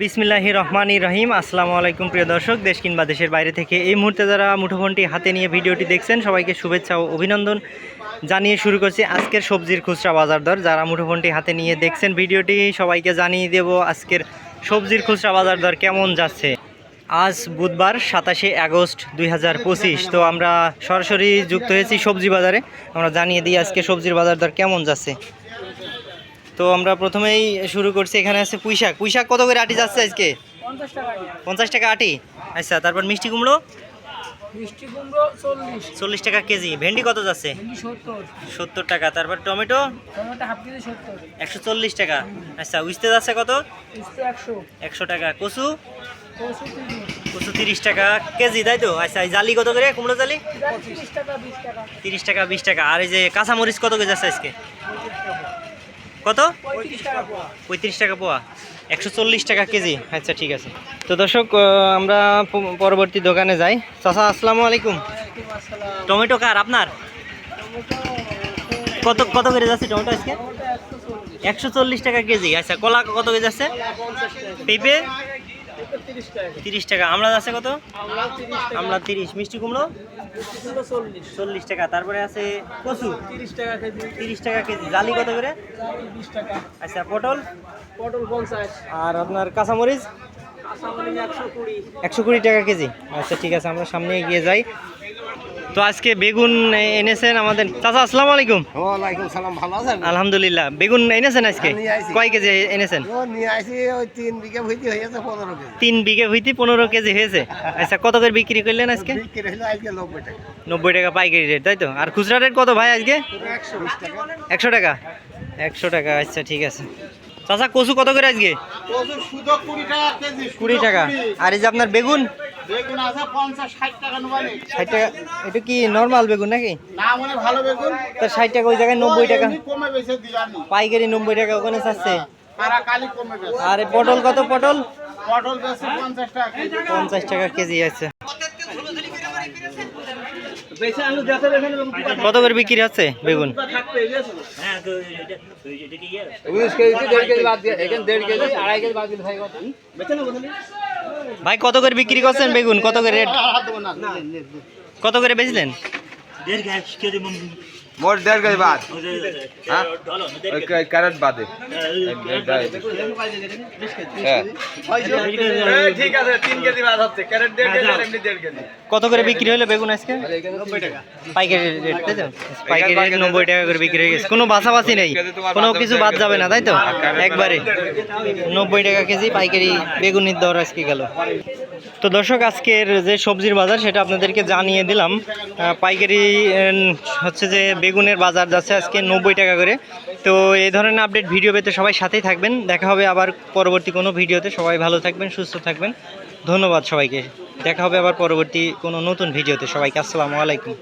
বিসমিল্লাহি রহমানি রহিম। আসসালামু আলাইকুম প্রিয় দর্শক, দেশ কিংবা দেশের বাইরে থেকে এই মুহূর্তে যারা মুঠোফোনটি হাতে নিয়ে ভিডিওটি দেখছেন, সবাইকে শুভেচ্ছা ও অভিনন্দন জানিয়ে শুরু করছি আজকের সবজির খুচরা বাজার দর। যারা মুঠোফোনটি হাতে নিয়ে দেখছেন ভিডিওটি, সবাইকে জানিয়ে দেব আজকের সবজির খুচরা বাজার দর কেমন যাচ্ছে। আজ বুধবার সাতাশে আগস্ট দুই হাজার পঁচিশ। তো আমরা সরাসরি যুক্ত হয়েছি সবজি বাজারে। আমরা জানিয়ে দিই আজকে সবজির বাজার দর কেমন যাচ্ছে। তো আমরা প্রথমেই শুরু করছি এখানে আছে পুঁইশাক। পুঁইশাক কত করে আটি যাচ্ছে আজকে? পঞ্চাশ টাকা আটি। আচ্ছা তারপর মিষ্টি কুমড়ো? চল্লিশ। টাকা কেজি। ভেন্ডি কত যাচ্ছে? সত্তর। টাকা। তারপর টমেটো? একশো চল্লিশ টাকা। আচ্ছা উঠতে যাচ্ছে কত? একশো। টাকা। কচু? কচু তিরিশ। টাকা কেজি তাই তো? আচ্ছা এই জালি কত করে? কুমড়ো জালি? তিরিশ টাকা বিশ টাকা। আর এই যে কাঁচামরিচ কত কেজি আছে আজকে? কত? পঁয়ত্রিশ টাকা পোয়া। একশো চল্লিশ টাকা কেজি। আচ্ছা ঠিক আছে। তো দর্শক আমরা পরবর্তী দোকানে যাই। চাষা আসসালামু আলাইকুম। টমেটো কার আপনার? কত কত করে যাচ্ছে টমেটো আজকে? একশো চল্লিশ টাকা কেজি। আচ্ছা কলা কত কেজি আছে পেঁপে? তিরিশ টাকা আমলা আছে কত? আমলা তিরিশ মিষ্টি কুমড়ো? চল্লিশ। টাকা। তারপরে আছে কচু? তিরিশ টাকা কেজি। তিরিশ টাকা কেজি। জালি কত করে? টাকা। আচ্ছা পটল? পটল পঞ্চাশ। আর আপনার কাঁচামরিচ? কাঁচামরিচ একশো কুড়ি। একশো কুড়ি টাকা কেজি। আচ্ছা ঠিক আছে আমরা সামনে এগিয়ে যাই। তো আজকে বেগুন এনেছেন আমাদের চাচা আসসালামু আলাইকুম। ওয়ালাইকুম সালাম ভালো আছেন? আলহামদুলিল্লাহ বেগুন এনেছেন আজকে? নিয়ে কয় কেজি এনেছেন? নিয়ে আসি ওই তিন বিঘা ভুইতে হয়েছে পনেরো কেজি। বিঘে হইতে পনেরো কেজি হয়েছে। আচ্ছা কত করে বিক্রি করলেন আজকে? বিক্রি হলো আজকে নব্বই টাকা। পাইকারি রেট তাই তো? আর খুচরা রেট কত ভাই আজকে? একশো টাকা। একশো টাকা? একশো টাকা আচ্ছা ঠিক আছে। চাচা কচু কত করে আজকে? সুদক টাকা কেজি কুড়ি টাকা। আর এই যে আপনার বেগুন? বেগুন আছে পঞ্চাশ ষাট টাকা নেবানি। ষাট টাকা এটা কি নর্মাল বেগুন নাকি? না মানে ভালো বেগুন। তার ষাট টাকা ওই জায়গায় নব্বই টাকা। কমে দিলানি পাইকারি নব্বই টাকা ওখানে চাচ্ছে। সারা কালি কমে আর পটল কত পটল? পটল বেছে পঞ্চাশ টাকা কেজি। পঞ্চাশ টাকা কেজি আছে। কত করে বিক্রি হচ্ছে বেগুন? ভাই কত করে বিক্রি করছেন বেগুন কত করে রেট কত করে বেচলেন মোট দেড় কেজি বাদ। হ্যাঁ? ক্যারেট বাদে। হ্যাঁ। ঠিক আছে তিন কেজি বাদ হচ্ছে। ক্যারেট দেড় কেজি আর এমনি দেড় কেজি। কত করে বিক্রি হলো বেগুন আজকে? পাইকারি রেট তাই তো? পাইকারি রেট নব্বই টাকা করে বিক্রি হয়ে গেছে। কোনো বাছাবাছি নেই। কোনো কিছু বাদ যাবে না তাই তো? একবারে। নব্বই টাকা কেজি পাইকারি বেগুনের দর আজকে গেল। তো দর্শক আজকের যে সবজির বাজার সেটা আপনাদেরকে জানিয়ে দিলাম। পাইকারি হচ্ছে যে বেগুনের বাজার যাচ্ছে আজকে নব্বই টাকা করে। তো এই ধরনের আপডেট ভিডিও পেতে সবাই সাথেই থাকবেন। দেখা হবে আবার পরবর্তী কোনো ভিডিওতে। সবাই ভালো থাকবেন, সুস্থ থাকবেন। ধন্যবাদ সবাইকে। দেখা হবে আবার পরবর্তী কোনো নতুন ভিডিওতে। সবাইকে আসসালামু আলাইকুম।